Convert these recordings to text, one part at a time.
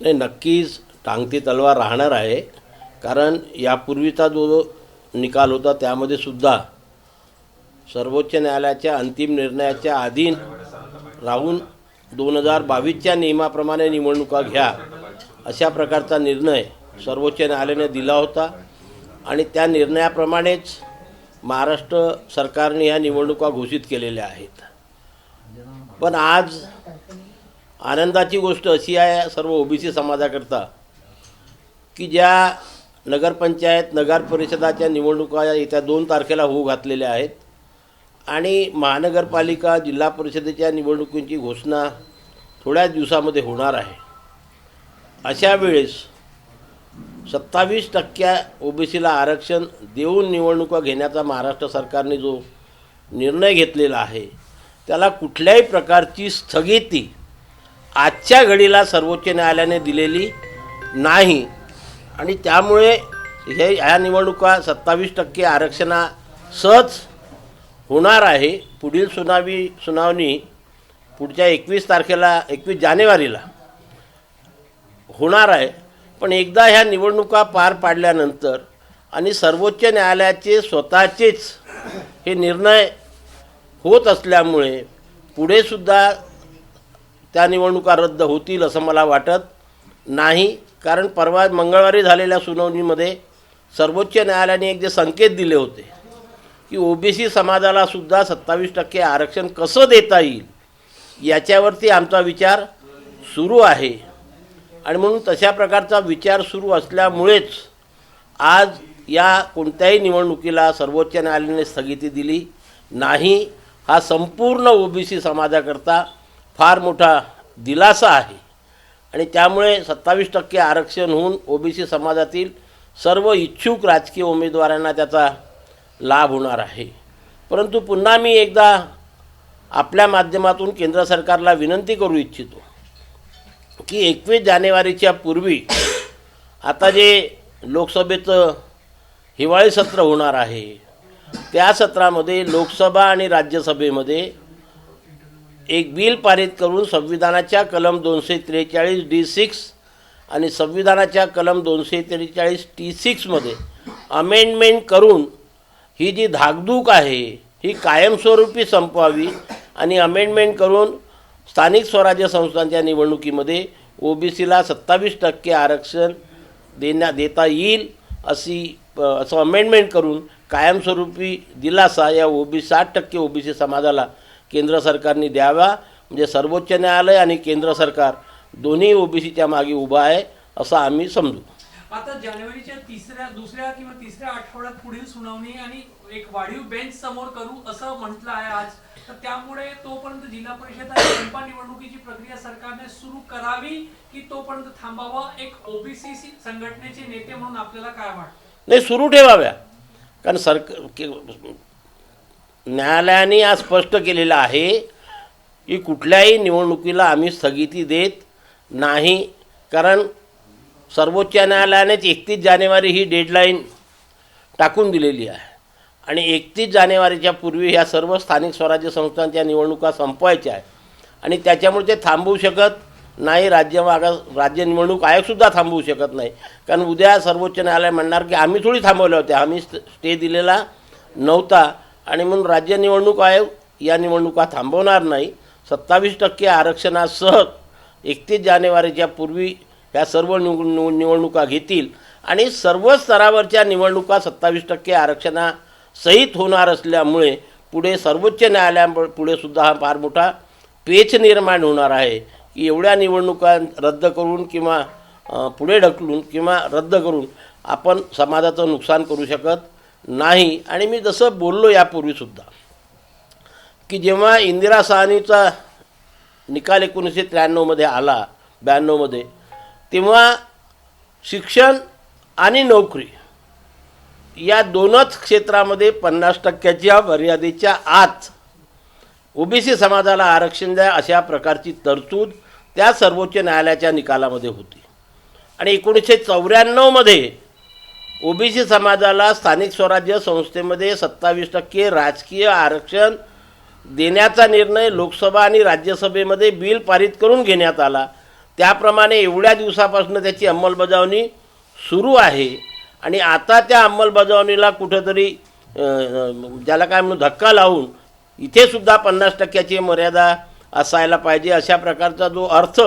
नाही नक्कीच टांगती तलवार राहणार आहे. कारण यापूर्वीचा जो जो निकाल होता त्यामध्ये सुद्धा सर्वोच्च न्यायालयाच्या अंतिम निर्णयाच्या अधीन राहून दोन हजार बावीसच्या नियमाप्रमाणे निवडणुका घ्या अशा प्रकारचा निर्णय सर्वोच्च न्यायालयाने दिला होता. आणि त्या निर्णयाप्रमाणेच महाराष्ट्र सरकारने ह्या निवडणुका घोषित केलेल्या आहेत. पण आज आनंदाची गोष्ट अशी आहे सर्व ओबीसी समाजाकरता की ज्या नगरपंचायत नगर परिषदाच्या निवडणुका या येत्या दोन तारखेला होऊ घातलेल्या आहेत आणि महानगरपालिका जिल्हा परिषदेच्या निवडणुकींची घोषणा थोड्याच दिवसामध्ये होणार आहे. अशा वेळेस सत्तावीस टक्क्या ओबीसीला आरक्षण देऊन निवडणुका घेण्याचा महाराष्ट्र सरकारने जो निर्णय घेतलेला आहे त्याला कुठल्याही प्रकारची स्थगिती आजच्या घडीला सर्वोच्च न्यायालयाने दिलेली नाही. आणि त्यामुळे हे ह्या निवडणुका सत्तावीस टक्के आरक्षणा सहज होणार आहे. पुढील सुनावी सुनावणी पुढच्या एकवीस तारखेला एकवीस जानेवारीला होणार आहे. पण एकदा ह्या निवडणुका पार पाडल्यानंतर आणि सर्वोच्च न्यायालयाचे स्वतःचेच हे निर्णय होत असल्यामुळे पुढेसुद्धा त्या निवडणुका रद्द होतील असं मला वाटत नाही. कारण परवा मंगळवारी झालेल्या सुनावणीमध्ये सर्वोच्च न्यायालयाने एक जे संकेत दिले होते की ओबीसी समाजाला सुद्धा सत्तावीस टक्के आरक्षण कसं देता येईल याच्यावरती आमचा विचार सुरू आहे. आणि म्हणून तशा प्रकारचा विचार सुरू असल्यामुळेच आज या कोणत्याही निवडणुकीला सर्वोच्च न्यायालयाने स्थगिती दिली नाही. हा संपूर्ण ओबीसी समाजाकरता फार मोठा दिलासा आहे. आणि त्यामुळे सत्तावीस टक्के आरक्षण होऊन ओबीसी समाजातील सर्व इच्छुक राजकीय उमेदवारांना त्याचा लाभ होणार आहे. परंतु पुन्हा मी एकदा आपल्या माध्यमातून केंद्र सरकारला विनंती करू इच्छितो की एकवीस जानेवारीच्या पूर्वी आता जे लोकसभेचं हिवाळी सत्र होणार आहे त्या सत्रामध्ये लोकसभा आणि राज्यसभेमध्ये एक बिल पारित करून संविधानाच्या कलम दोनशे त्रेचाळीस डी सिक्स आणि संविधानाच्या कलम दोनशे त्रेचाळीस टी सिक्समध्ये अमेंडमेंट करून ही जी धाकधूक आहे ही कायमस्वरूपी संपवावी आणि अमेंडमेंट करून स्थानिक स्वराज्य संस्थांच्या निवडणुकीमध्ये ओबीसीला सत्तावीस टक्के आरक्षण देण्या देता येईल अशी असं अमेंडमेंट करून कायमस्वरूपी दिलासा या ओबी साठ टक्के ओबीसी समाजाला केंद्र सरकारने द्यावा. म्हणजे सर्वोच्च न्यायालय आणि केंद्र सरकार दोन्ही ओबीसीच्या मागे उभं आहे असं आम्ही समजू. आता जानेवारीच्या तिसऱ्या दुसऱ्या किंवा तिसऱ्या आठवड्यात पुढील सुनावणी आणि एक वाढीव बेंच समोर करू असं म्हटलं आहे आज. तर त्यामुळे तोपर्यंत जिल्हा परिषद आणि मनपा निवडणुकीची प्रक्रिया सरकारने सुरू करावी की तोपर्यंत थांबावं? एक ओबीसी संघटनेचे नेते म्हणून आपल्याला काय वाटतं? नाही सुरू ठेवाव्या. कारण सरकार न्यायालयाने आज स्पष्ट केलेलं आहे की कुठल्याही निवडणुकीला आम्ही स्थगिती देत नाही कारण सर्वोच्च न्यायालयानेच एकतीस जानेवारी ही डेडलाईन टाकून दिलेली आहे. आणि एकतीस जानेवारीच्या पूर्वी ह्या सर्व स्थानिक स्वराज्य संस्थांच्या निवडणुका संपवायच्या आहे आणि त्याच्यामुळे ते थांबवू शकत नाही राज्य मागा राज्य निवडणूक आयोगसुद्धा थांबवू शकत नाही. कारण उद्या सर्वोच्च न्यायालय म्हणणार की आम्ही थोडी थांबवल्या होत्या. आम्ही स्टे दिलेला नव्हता. आणि म्हणून राज्य निवडणूक आयोग या निवडणुका थांबवणार नाही. सत्तावीस टक्के आरक्षणासह एकतीस जानेवारीच्या पूर्वी ह्या सर्व निव निव- निवडणुका घेतील आणि सर्व स्तरावरच्या निवडणुका सत्तावीस टक्के आरक्षणासहित होणार असल्यामुळे पुढे सर्वोच्च न्यायालयापुढे सुद्धा हा फार मोठा पेच निर्माण होणार आहे की एवढ्या निवडणुका रद्द करून किंवा पुढे ढकलून किंवा रद्द करून आपण समाजाचं नुकसान करू शकत नाही. आणि मी जसं बोललो यापूर्वीसुद्धा की जेव्हा इंदिरा साहनीचा निकाल एकोणीसशे त्र्याण्णवमध्ये आला ब्याण्णवमध्ये तेव्हा शिक्षण आणि नोकरी या दोनच क्षेत्रामध्ये पन्नास टक्क्याच्या मर्यादेच्या आत ओबीसी समाजाला आरक्षण द्या अशा प्रकारची तरतूद त्या सर्वोच्च न्यायालयाच्या निकालामध्ये होती. आणि एकोणीसशे चौऱ्याण्णवमध्ये ओबीसी समाजाला स्थानिक स्वराज्य संस्थेमध्ये सत्तावीस टक्के राजकीय आरक्षण देण्याचा निर्णय लोकसभा आणि राज्यसभेमध्ये बिल पारित करून घेण्यात आला. त्याप्रमाणे एवढ्या दिवसापासून त्याची अंमलबजावणी सुरू आहे आणि आता त्या अंमलबजावणीला कुठंतरी ज्याला काय म्हणून धक्का लावून इथेसुद्धा पन्नास टक्क्याची मर्यादा असायला पाहिजे अशा प्रकारचा जो अर्थ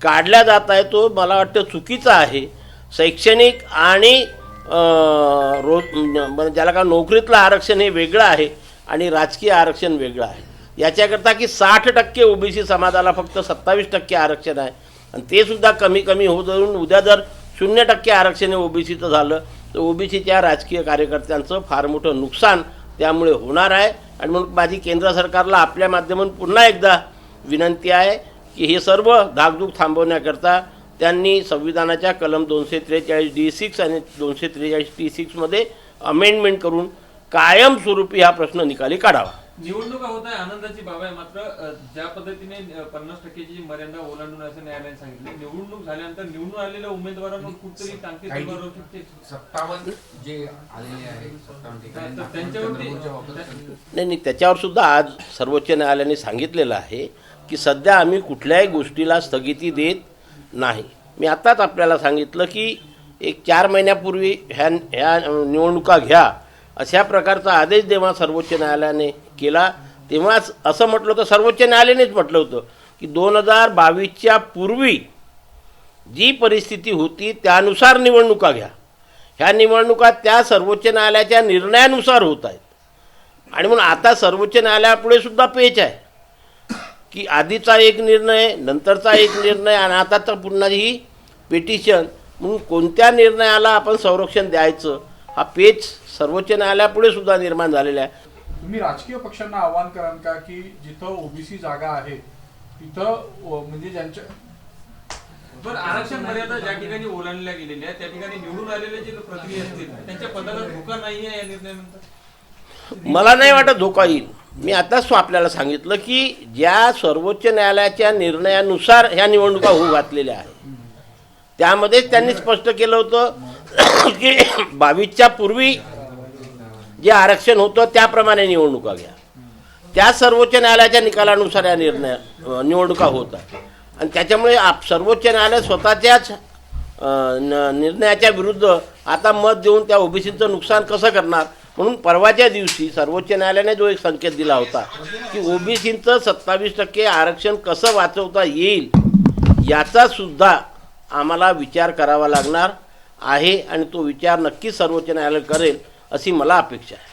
काढला जात आहे तो मला वाटतं चुकीचा आहे. शैक्षणिक आणि रोज ज्याला का नोकरीतलं आरक्षण हे वेगळं आहे आणि राजकीय आरक्षण वेगळं आहे. याच्याकरता की साठ टक्के ओबीसी समाजाला फक्त सत्तावीस टक्के आरक्षण आहे. आणि ते सुद्धा कमी कमी होत जाऊन उद्या जर शून्य टक्के आरक्षण हे ओबीसीचं झालं तर ओबीसीच्या राजकीय कार्यकर्त्यांचं फार मोठं नुकसान त्यामुळे होणार आहे. आणि म्हणून माझी केंद्र सरकारला आपल्या माध्यमातून पुन्हा एकदा विनंती आहे की हे सर्व धाकधूक थांबवण्याकरता त्यांनी संविधानाच्या कलम दोनशे त्रेचाळीस डी सिक्स आणि दोनशे त्रेचाळीस टी सिक्समध्ये अमेंडमेंट करून कायमस्वरूपी हा प्रश्न निकाली काढावा. निवडणुका होत आहे आनंदाची बाब आहे मात्र ज्या पद्धतीने पन्नास टक्क्याची मर्यादा ओलांडून असं न्यायालयाने सांगितले. निवडणूक झाल्यानंतर निवडून आलेल्या उमेदवारांवर कुठतरी टांगती सत्तावन्न जे आलेले आहे सत्तावन्न ठिकाणी तर त्यांच्यावरती नाही नाही त्याच्यावर सुद्धा आज सर्वोच्च न्यायालयाने सांगितलेलं आहे की सध्या आम्ही कुठल्याही गोष्टीला स्थगिती देत नाही. मी आत्ताच आपल्याला सांगितलं की एक चार महिन्यापूर्वी ह्या ह्या निवडणुका घ्या. अशा प्रकारचा आदेश जेव्हा सर्वोच्च न्यायालयाने केला तेव्हाच असं म्हटलं होतं सर्वोच्च न्यायालयानेच म्हटलं होतं की दोन हजार बावीसच्या पूर्वी जी परिस्थिती होती त्यानुसार निवडणुका घ्या. ह्या निवडणुका त्या सर्वोच्च न्यायालयाच्या निर्णयानुसार होत आहेत. आणि म्हणून आता सर्वोच्च न्यायालयापुढे सुद्धा पेच आहे. की आधीचा एक निर्णय नंतरचा एक निर्णय आणि आताचा पुन्हा ही पिटिशन म्हणून कोणत्या निर्णयाला आपण संरक्षण द्यायचं? हा पेच सर्वोच्च न्यायालयापुढे सुद्धा निर्माण झालेला आहे. तुम्ही राजकीय पक्षांना आवाहन कराल का की जिथं ओबीसी जागा आहे तिथं म्हणजे ज्यांच्या पण आरक्षण मर्यादा ज्या ठिकाणी ओलांडल्या गेलेल्या त्या ठिकाणी निवडून आलेले जे प्रतिनिधी असतील त्यांच्या पदाला धोका नाही आहे या निर्णयानंतर? मला नाही वाटत धोका येईल. मी आताच आपल्याला सांगितलं की ज्या सर्वोच्च न्यायालयाच्या निर्णयानुसार ह्या निवडणुका होऊ घातलेल्या आहेत त्यामध्येच त्यांनी स्पष्ट केलं होतं की बावीसच्या पूर्वी जे आरक्षण होतं त्याप्रमाणे निवडणुका घ्या. त्या सर्वोच्च न्यायालयाच्या निकालानुसार या निर्णय निवडणुका होत आहेत. आणि त्याच्यामुळे आप सर्वोच्च न्यायालय स्वतःच्याच न- निर्णयाच्या विरुद्ध आता मत देऊन त्या ओबीसीचं नुकसान कसं करणार म्हणून परवाच्या दिवशी सर्वोच्च न्यायालयाने जो एक संकेत दिला होता की ओबीसींचं सत्तावीस टक्के आरक्षण कसं वाचवता येईल याचा सुद्धा आम्हाला विचार करावा लागणार आहे आणि तो विचार नक्कीच सर्वोच्च न्यायालय करेल अशी मला अपेक्षा आहे.